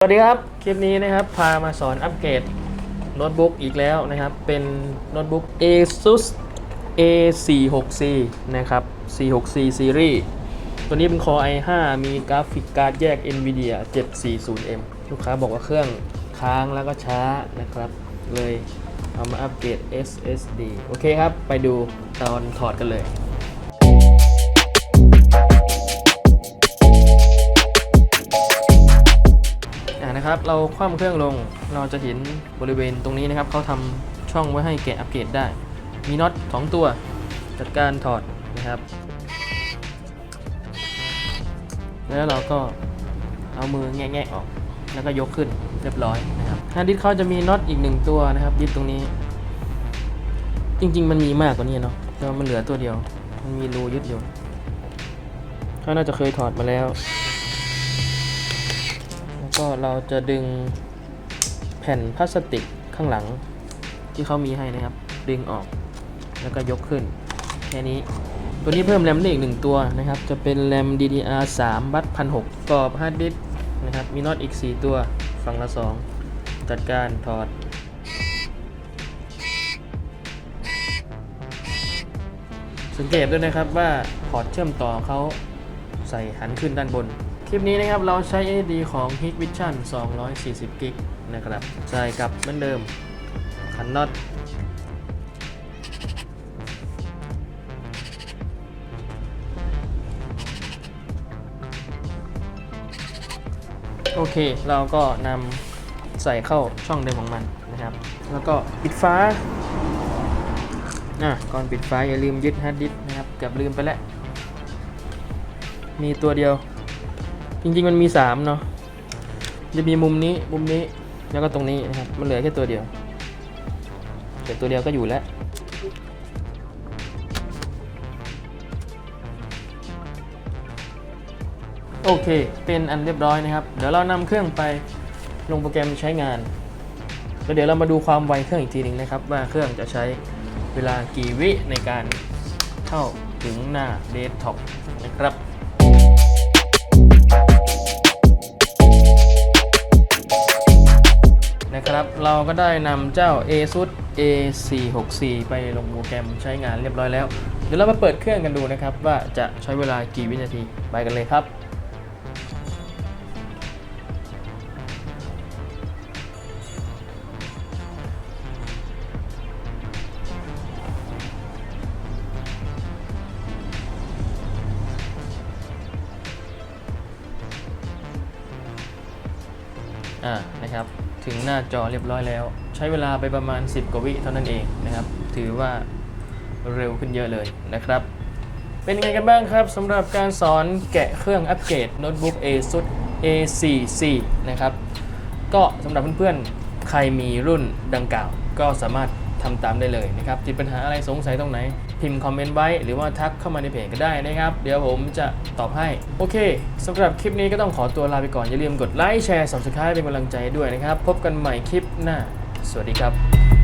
สวัสดีครับ คลิปนี้นะครับ พามาสอนอัปเกรดโน้ตบุ๊กอีกแล้วนะครับ เป็นโน้ตบุ๊ก ASUS A46C นะครับ 46C Series ตัวนี้เป็น Core i5 มีกราฟิกการ์ดแยก NVIDIA 740M ลูกค้าบอกว่าเครื่องค้างแล้วก็ช้านะครับ เลยเอามาอัปเกรด SSD โอเคครับ ไปดูตอนถอดกันเลย นะครับ เราคว่ำเครื่องลง เราจะเห็นบริเวณตรงนี้นะครับเขาทำช่องไว้ให้แกะอัปเกรดได้ มีน็อต2ตัว จัดการถอดนะครับ แล้วเราก็เอามือแงะๆออก แล้วก็ยกขึ้นเรียบร้อยนะครับฮาร์ดดิสเขาจะมีน็อตอีกหนึ่งตัวนะครับยึดตรงนี้ จริง ๆ มันมีมากกว่านี้เนาะแต่มันเหลือตัวเดียว มันมีรูยึดอยู่เขาน่าจะเคยถอดมาแล้ว ก็เราจะดึงแผ่นพลาสติกข้างหลังที่เขามีให้นะครับ ดึงออกแล้วก็ยกขึ้นแค่นี้ตัวนี้เพิ่มแรมได้อีกหนึ่งตัวนะครับ จะเป็นแรม DDR3 บัตพันหกกรอบฮาร์ดดิสนะครับ มีน็อตอีก 4 ตัว ฝั่งละ 2 จัดการถอด สังเกตด้วยนะครับว่าพอร์ตเชื่อมต่อเขาใส่หันขึ้นด้านบน คลิปนี้นะครับเราใช้ SSD ของ Hikvision 240 g b นะครับใส่กับเหมือนเดิมขันน็อตโอเค เราก็นำใส่เข้าช่องเดิมของมันนะครับ แล้วก็ปิดฟ้าอะก่อนปิดฟ้าอย่าลืมยึดฮาร์ดดิสก์นะครับเกือบลืมไปแล้ว มีตัวเดียว จริงๆมันมี3เนาะจะมีมุมนี้มุมนี้แล้วก็ตรงนี้นะครับ มันเหลือแค่ตัวเดียวแต่ตัวเดียวก็อยู่แล้วโอเค เป็นอันเรียบร้อยนะครับ เดี๋ยวเรานำเครื่องไปลงโปรแกรมใช้งานแล้วเดี๋ยวเรามาดูความไวเครื่องอีกทีหนึ่งนะครับ ว่าเครื่องจะใช้เวลากี่วิในการเข้าถึงหน้าเดสก์ท็อปนะครับ นะครับ เราก็ได้นำเจ้า ASUS A464 ไปลงโปรแกรมใช้งานเรียบร้อยแล้ว เดี๋ยวเรามาเปิดเครื่องกันดูนะครับ ว่าจะใช้เวลากี่วินาที ไปกันเลยครับอ่านะครับ ถึงหน้าจอเรียบร้อยแล้ว ใช้เวลาไปประมาณ 10 กว่าวิเท่านั้นเองนะครับ ถือว่าเร็วขึ้นเยอะเลยนะครับ เป็นยังไงกันบ้างครับสำหรับการสอนแกะเครื่องอัปเกรดโน้ตบุ๊ก ASUS A4C นะครับ ก็สำหรับเพื่อนๆ ใครมีรุ่นดังกล่าว ก็สามารถทำตามได้เลยนะครับติดปัญหาอะไรสงสัยตรงไหน พิมพ์คอมเมนต์ไว้ หรือว่าทักเข้ามาในเพจก็ได้นะครับ เดี๋ยวผมจะตอบให้ โอเคสำหรับคลิปนี้ก็ต้องขอตัวลาไปก่อน อย่าลืมกดไลค์แชร์ Subscribe เป็นกำลังใจด้วยนะครับ พบกันใหม่คลิปหน้า สวัสดีครับ